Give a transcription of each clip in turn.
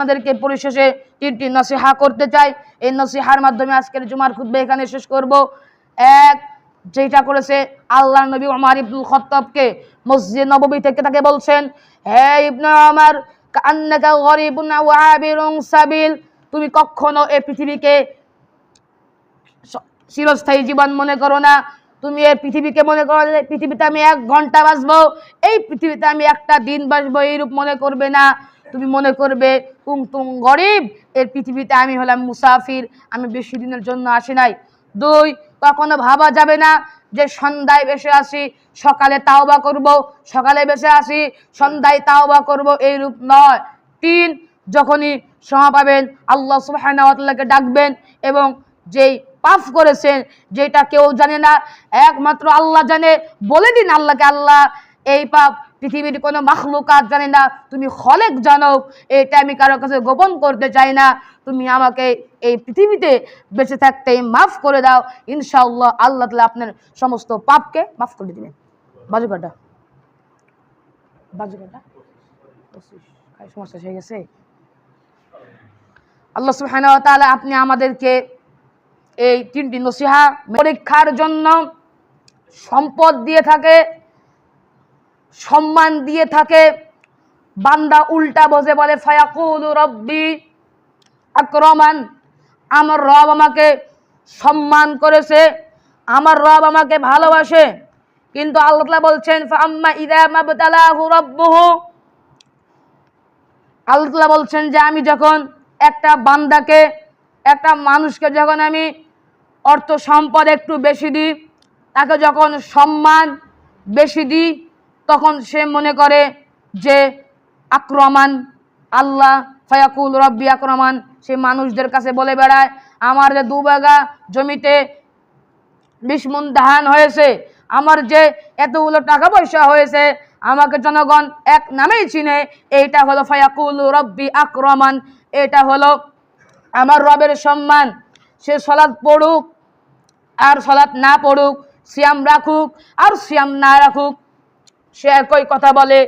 আমাদেরকে পরিশেষে তিনটি নসিহা করতে চাই। এই নসিহার মাধ্যমে আজকের জুমার খুদ্ এখানে শেষ করব। এক, যেটা করেছে আল্লাহ নবী আমার ইবনুল খত্তবকে মসজিদ নববী থেকে তাকে বলছেন, হে ইবনু আমার কান্নাকা তুমি কখনো এই পৃথিবীকে চিরস্থায়ী জীবন মনে করো না। তুমি এই পৃথিবীকে মনে করো পৃথিবীতে আমি এক ঘণ্টা বাঁচবো, এই পৃথিবীতে আমি একটা দিন বাঁচবো, এইরূপ মনে করবে না। তুমি মনে করবে তুং গরিব। এর পৃথিবীতে আমি হলাম মুসাফির, আমি বেশি দিনের জন্য আসি নাই। দুই, কখনো ভাবা যাবে না যে সন্ধ্যায় বেসে আসি, সকালে তাওবা করব, সকালে বেসে আসি, সন্ধ্যায় তাওবা করব এইরূপ নয়। তিন, যখনই সময় পাবেন, আল্লাহ সুবাহকে ডাকবেন এবং যেই পাপ করেছেন, যেটা কেউ জানে না, একমাত্র আল্লাহ জানে, বলে দিন আল্লাহকে, আল্লাহ এই পাপ পৃথিবীর কোনো মাখলুকাত জানে না। তুমি খলেক জানো, এটা আমি কারও কাছে গোপন করতে চাই না। তুমি আমাকে এই পৃথিবীতে বেঁচে থাকতে মাফ করে দাও। ইনশাআল্লাহ আল্লাহ তালা আপনার সমস্ত পাপকে মাফ করে দিবেন। বাজুকাটা বাজুকাটা সমস্যা হয়ে গেছে। আল্লাহ ওয়া আপনি আমাদেরকে এই তিনটি নসিহা পরীক্ষার জন্য সম্পদ দিয়ে থাকে। সম্মান দিয়ে থাকে। বান্দা উল্টা বসে বলে, ফায়াকুল রব্বি আক্রমান। আমার রব আমাকে সম্মান করেছে, আমার রব আমাকে ভালোবাসে। কিন্তু আল্লাহ বলছেন আল্লাহ বলছেন যে, আমি যখন একটা বান্দাকে, একটা মানুষকে যখন আমি অর্থ সম্পদ একটু বেশি দিই, তাকে যখন সম্মান বেশি দিই তখন সে মনে করে যে আক্রমান আল্লাহ ফায়াকুল রব্বি আক্রমান সে মানুষদের কাছে বলে বেড়ায়, আমার যে দু বাগা জমিতে বিশ মন ধান হয়েছে, আমার যে এতগুলো টাকা পয়সা হয়েছে, আমাকে জনগণ এক নামেই চিনে, এইটা হলো ফায়াকুল রব্বি আক্রমান এটা হলো আমার রবের সম্মান। সে সলাদ পড়ুক আর সলাদ না পড়ুক, সিয়াম রাখুক আর সিয়াম না রাখুক সে একই কথা বলে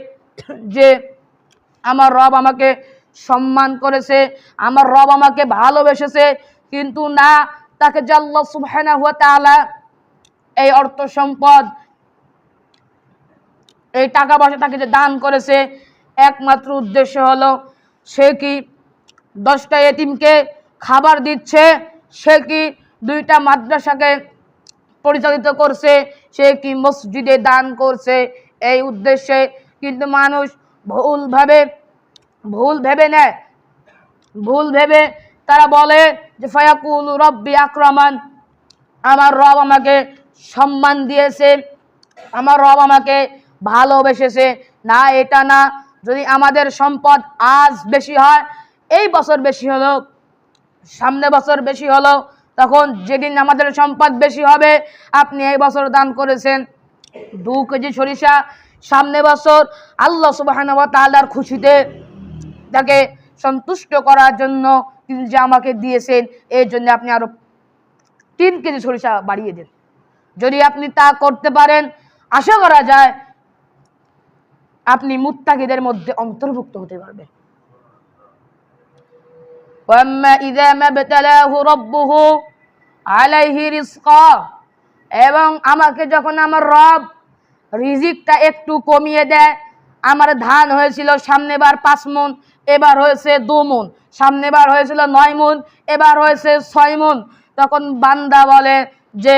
যে, আমার রব আমাকে সম্মান করেছে, আমার রব আমাকে ভালোবেসেছে, কিন্তু না, তাকে যে আল্লাহ সুবহানাহু ওয়া তাআলা এই অর্থ সম্পদ, এই টাকা পয়সা তাকে যে দান করেছে, একমাত্র উদ্দেশ্য হলো সে কি দশটা এতিমকে খাবার দিচ্ছে, সে কি দুইটা মাদ্রাসাকে পরিচালিত করছে, সে কি মসজিদে দান করছে এই উদ্দেশ্যে কিন্তু মানুষ ভুলভাবে ভুল ভেবে নেয়। ভুল ভেবে তারা বলে যে, ফায়াকুল রব্বি আক্রমান। আমার রব আমাকে সম্মান দিয়েছে, আমার রব আমাকে ভালোবেসেছে। না, এটা না। যদি আমাদের সম্পদ আজ বেশি হয়, এই বছর বেশি হলো, সামনে বছর বেশি হলো, তখন যেদিন আমাদের সম্পদ বেশি হবে, আপনি এই বছর দান করেছেন। দু কেজি সরিষা সামনে বছর আল্লাহ সুবাহানুয়া তাআলার খুশিতে তাকে সন্তুষ্ট করার জন্য তিনি যে আমাকে দিয়েছেন এর জন্য আপনি আরো তিন কেজি সরিষা বাড়িয়ে দেন যদি আপনি তা করতে পারেন আশা করা যায় আপনি মুত্তাকিদের মধ্যে অন্তর্ভুক্ত হতে পারবেন وأما إذا ما ابتلاه ربه عليه رزقا এবং আমাকে যখন আমার রব রিজিকটা একটু কমিয়ে দেয়, আমার ধান হয়েছিল সামনেবার পাঁচ মন, এবার হয়েছে দু মন সামনেবার হয়েছিল নয় মন, এবার হয়েছে ছয় মন। তখন বান্দা বলে যে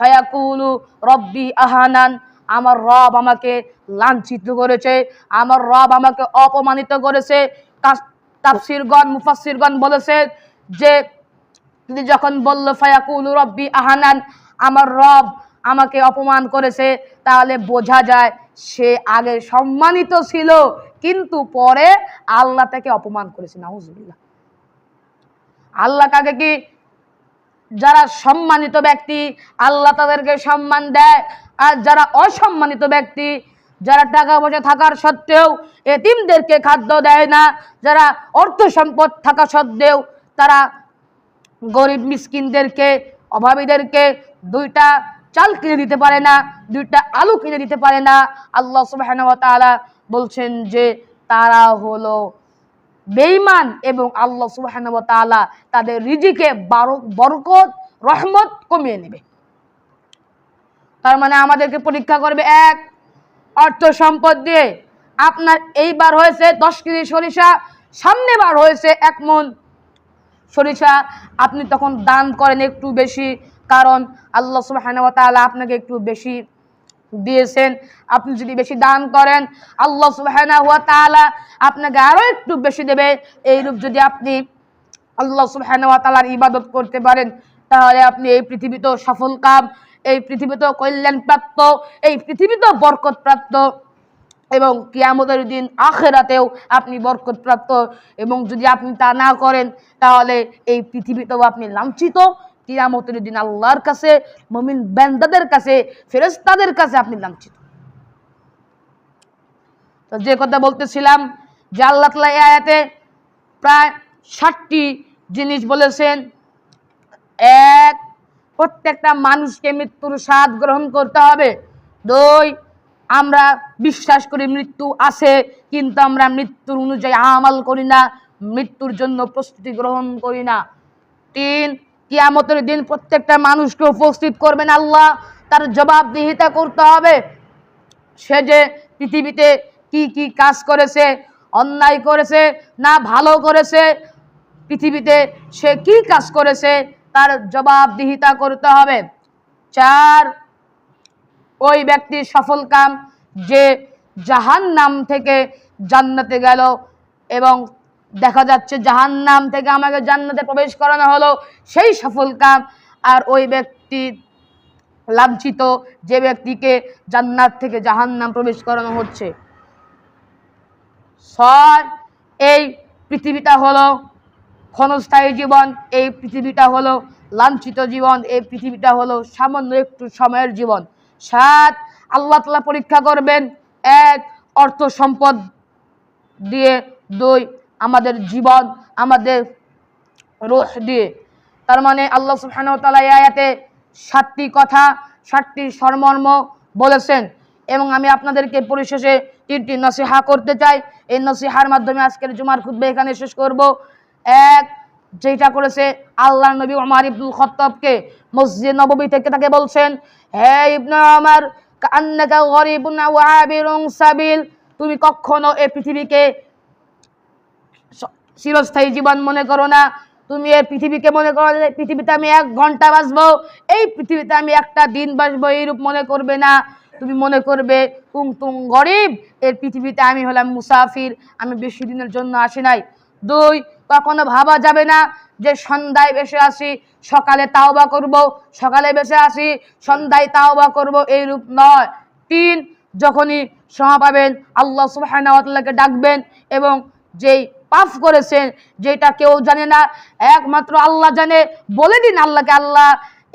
ফায়াকুলু রব্বি আহানান আমার রব আমাকে লাঞ্ছিত করেছে, আমার রব আমাকে অপমানিত করেছে। তাফসিরগণ, মুফাসসিরগণ বলেছে যে তিনি যখন বলল ফায়াকুল রব্বি আহানান আমার রব আমাকে অপমান করেছে, তাহলে বোঝা যায় সে আগে সম্মানিত ছিল, কিন্তু পরে আল্লাহ তাকে অপমান করেছে, নাউজুবিল্লাহ। আল্লাহ কাকে কি, যারা সম্মানিত ব্যক্তি, আল্লাহ তাদেরকে সম্মান দেয়, আর যারা অসম্মানিত ব্যক্তি, যারা টাকা পয়সা থাকার সত্ত্বেও এতিমদেরকে খাদ্য দেয় না, যারা অর্থ সম্পদ থাকা সত্ত্বেও তারা গরিব মিসকিনদেরকে, অভাবীদেরকে দুইটা চাল কিনে দিতে পারে না, দুইটা আলু কিনে দিতে পারে না। আল্লাহ তাআলা বলছেন যে তারা হলো বেঈমান এবং আল্লাহ তাআলা তাদের রিজিকে বরকত, রহমত কমিয়ে নেবে। তার মানে আমাদেরকে পরীক্ষা করবে এক, অর্থ সম্পদ দিয়ে। আপনার এইবার হয়েছে দশ কেজি সরিষা, সামনে বার হয়েছে এক মন সরিষা। আপনি তখন দান করেন একটু বেশি কারণ আল্লাহ সুবহানাহু ওয়া তাআলা আপনাকে একটু বেশি দিয়েছেন। আপনি যদি বেশি দান করেন, আল্লাহ তাআলা আপনাকে আরও একটু বেশি দেবে। এইরূপ যদি আপনি আল্লাহ সুবহানাহু ওয়া তাআলার ইবাদত করতে পারেন, তাহলে আপনি এই পৃথিবীতেও সফল কাম, এই পৃথিবীতেও কল্যাণ প্রাপ্ত এই পৃথিবীতেও বরকত প্রাপ্ত এবং কিয়ামতের দিন আখেরাতেও আপনি বরকত প্রাপ্ত এবং যদি আপনি তা না করেন, তাহলে এই পৃথিবীতেও আপনি লাঞ্ছিত কিয়ামতের দিন আল্লাহর কাছে, মমিন কাছে ফেরেস্তাদের কাছে আপনি লাঞ্ছিত। যে কথা বলতেছিলাম যে আল্লাহ আয়াতে প্রায় ষাটটি জিনিস বলেছেন। এক, প্রত্যেকটা মানুষকে মৃত্যুর স্বাদ গ্রহণ করতে হবে। দুই, আমরা বিশ্বাস করি মৃত্যু আছে, কিন্তু আমরা মৃত্যুর অনুযায়ী আমাল করি না, মৃত্যুর জন্য প্রস্তুতি গ্রহণ করি না। তিন কিয়ামতের দিন প্রত্যেকটা মানুষকে উপস্থিত করবেন আল্লাহ। তার জবাবদিহিতা করতে হবে। সে যে পৃথিবীতে কি কি কাজ করেছে, অন্যায় করেছে, না ভালো করেছে, পৃথিবীতে সে কি কাজ করেছে, তার জবাবদিহিতা করতে হবে। চার, ওই ব্যক্তির সফল কাম যে জাহান নাম থেকে জান্নাতে গেল এবং দেখা যাচ্ছে জাহান নাম থেকে আমাকে জান্নাতে প্রবেশ করানো হলো। সেই সফল কাম আর ওই ব্যক্তি লাঞ্ছিত, যে ব্যক্তিকে জান্নাত থেকে জাহান্নাম প্রবেশ করানো হচ্ছে। ছয় এই পৃথিবীটা হলো ক্ষণস্থায়ী জীবন, এই পৃথিবীটা হলো লাঞ্ছিত জীবন, এই পৃথিবীটা হলো সামান্য একটু সময়ের জীবন। সাত, আল্লাহ তালা পরীক্ষা করবেন, এক, অর্থ সম্পদ দিয়ে, দুই আমাদের জীবন, আমাদের রোহ দিয়ে। তার মানে আল্লাহ এই আয়াতে সাতটি কথা, সাতটি সরমর্ম বলেছেন। এবং আমি আপনাদেরকে পরিশেষে তিনটি নসিহা করতে চাই। এই নসিহার মাধ্যমে আজকের জুমার খুদ্া এখানে শেষ করব। এক যেটা করেছে আল্লাহ নবী ওমর ইবনুল খত্তাবকে মসজিদ নববী থেকে তাকে বলছেন, হে ইবনে ওমর কান্নাকা গরিবুন ওয়া আবিরুন সাবিল, তুমি কখনো এই পৃথিবীকে চিরস্থায়ী জীবন মনে করো না। তুমি এর পৃথিবীকে মনে করো পৃথিবীতে আমি এক ঘণ্টা বাঁচবো, এই পৃথিবীতে আমি একটা দিন বাঁচবো, এইরূপ মনে করবে না। তুমি মনে করবে তুং তুং গরিব এর পৃথিবীতে আমি হলাম মুসাফির, আমি বেশি দিনের জন্য আসি নাই। দুই, কখনো ভাবা যাবে না যে, সন্ধ্যায় বেসে আসি, সকালে তাওবা করব, সকালে বেসে আসি, সন্ধ্যায় তাওবা করব, এইরূপ নয়। তিন, যখনই সময় পাবেন, আল্লাহ ওয়া ডাকবেন এবং যেই পাপ করেছেন, যেটা কেউ জানে না। একমাত্র আল্লাহ জানে। বলে দিন আল্লাহকে, আল্লাহ,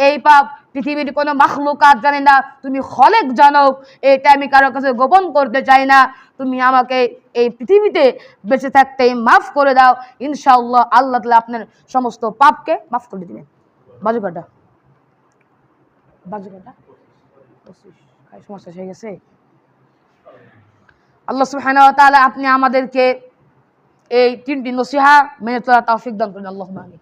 এই পাপ পৃথিবীর কোনো মাখলুকাত জানে না। তুমি খলেক জানো, এটা আমি কারও কাছে গোপন করতে চাই না। তুমি আমাকে এই পৃথিবীতে বেঁচে থাকতে মাফ করে দাও। ইনশাআল্লাহ আল্লাহ তাআলা আপনার সমস্ত পাপকে মাফ করে দিবেন। বাজুকাটা বাজুকাটা সমস্যা হয়ে গেছে। আল্লাহ সুবহানাহু ওয়া তাআলা আপনি আমাদেরকে এই তিনটি নসিহা মেনে চলা তৌফিক দান করেন আল্লাহ আমিন।